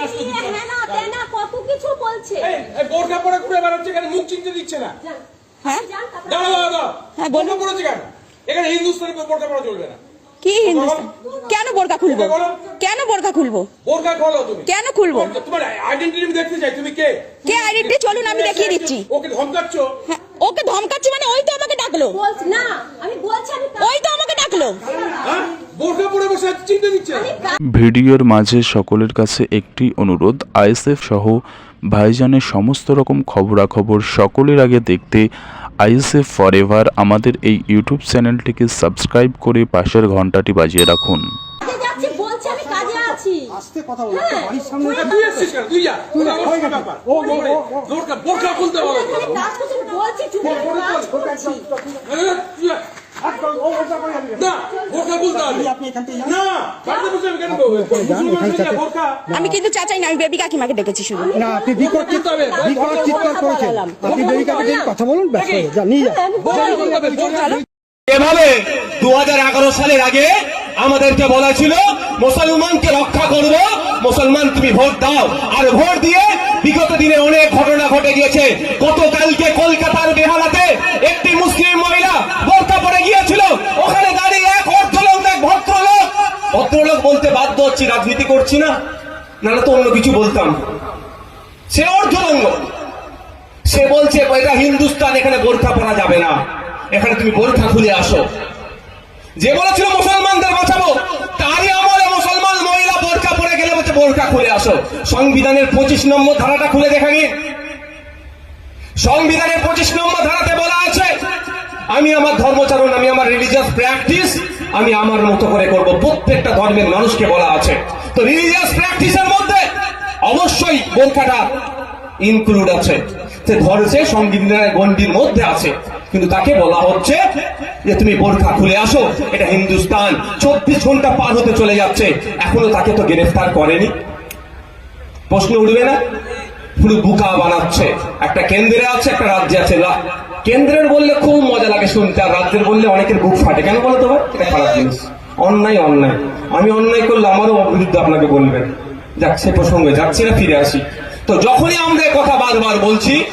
হ্যাঁ না তেনা কত কিছু বলছে। এই, এই বোরকা পরে ঘুরে বেড়াচ্ছে এখানে মুখ চিনতে দিচ্ছে না। হ্যাঁ? হ্যাঁ, বোরকা বলুন। পরেছে কেন? এখানে হিন্দুস্তানি বোরকা পরা চলবে না। কি হিন্দুস্তান? কেন বোরকা খুলবো? কেন বোরকা খুলবো? বোরকা খোলো তুমি। কেন খুলবো? তোমার আইডেন্টিটি আমি দেখতে চাই তুমি কে? কে আইডেন্টি চলুন আমি দেখিয়ে দিচ্ছি। ওকে ধমকাচ্ছ? হ্যাঁ, ওকে ধমকাচ্ছি মানে ওই তো আমাকে ডাকলো। বলছি না আমি বলছি আমি ওই তো আমাকে ডাকলো। হ্যাঁ? বোরকা পরে বসে আছে, দিচ্ছে ভিডিওর মাঝে সকলের কাছে একটি অনুরোধ আইএসএফ সহ ভাইজানের সমস্ত রকম খবরাখবর সকলের আগে দেখতে আইএসএফ ফরএভার আমাদের এই ইউটিউব চ্যানেলটিকে সাবস্ক্রাইব করে পাশের ঘন্টাটি বাজিয়ে রাখুন বলছি আস্তে কথা বলো বাড়ির সামনে তুই এসছিস কেন তুই যা ওটা আমার হয়ে গেছে। ও, ও, ও, ও। বোরকা বোরকা খুলতে বলো এখানে কাজ করছি বলছি চুপে হ্যাঁ, করো, যাবে। না বোরকা খুলতে হবে। আপনি এখান থেকে যান। না বাড়িতে বসে আমি কেন। বোরকা কিন্তু চাচাই না আমি বেবি কাকিমাকে ডেকেছি শুধু। না আপনি বিকট বিকট চিৎকার করেছেন। আপনি বেবিকাকে ডেকে কথা বলুন ব্যাস। যান, নিয়ে যান। এভাবে দু সালের আগে আমাদেরকে বলা ছিল মুসলমানকে রক্ষা করব মুসলমান তুমি ভোট দাও। আর ভোট দিয়ে বিগত দিনে অনেক ঘটনা ঘটে গিয়েছে। বাধ্য হচ্ছি রাজনীতি করছি না, নাহলে তো অন্য কিছু বলতাম। সে অর্ধলঙ্গ সে বলছে, এটা হিন্দুস্তান, এখানে বোরখা পরা যাবে না। এখানে তুমি বোরখা খুলে আসো। যে বলেছিল, মুসলমানদের বাঁচাবো তারই আমলে মুসলমান মহিলা বোরখা পরে গেলে বলছে, বোরখা খুলে আসো। সংবিধানের পঁচিশ নম্বর ধারাটা খুলে দেখা গিয়ে। সংবিধানের পঁচিশ নম্বর ধারাতে বলা আছে, আমি আমার ধর্মচারণ, আমি আমার রিলিজিয়াস প্র্যাকটিস আমি আমার মতো করে করব। প্রত্যেকটা ধর্মের মানুষকে বলা আছে। তো রিলিজিয়াস প্র্যাকটিসের মধ্যে অবশ্যই বোরখাটা ইনক্লুড আছে। সে ধরেছে সংবিধানের গণ্ডির মধ্যে আছে। কিন্তু তাকে বলা হচ্ছে যে, তুমি বোরখা খুলে আসো, এটা হিন্দুস্তান। চব্বিশ ঘণ্টা পার হতে চলে যাচ্ছে। এখনও তাকে তো গ্রেফতার করেনি। প্রশ্ন উঠবে না? পুরো বুকা বানাচ্ছে। একটা কেন্দ্রে আছে, একটা রাজ্যে আছে। কেন্দ্রের বললে খুব মজা লাগে শুনতে আর রাজ্যের বললে অনেকের বুক ফাটে। কেন বলো তো ভাই? এটা খারাপ জিনিস। অন্যায় অন্যায়। আমি অন্যায় করলে আমারও বিরুদ্ধে আপনাকে বলবেন। যাক সে প্রসঙ্গে যাচ্ছি না ফিরে আসি। তো যখনই আমরা কথা বারবার বলছি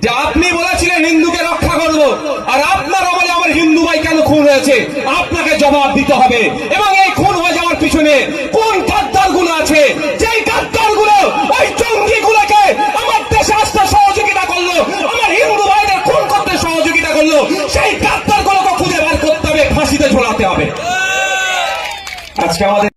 যে আপনি বলেছিলেন হিন্দুকে রক্ষা করব আর আপনার আমলে আমার হিন্দু ভাই কেন খুন হয়েছে? আপনাকে জবাব দিতে হবে। এবং করতে হবে। আজকে আমাদের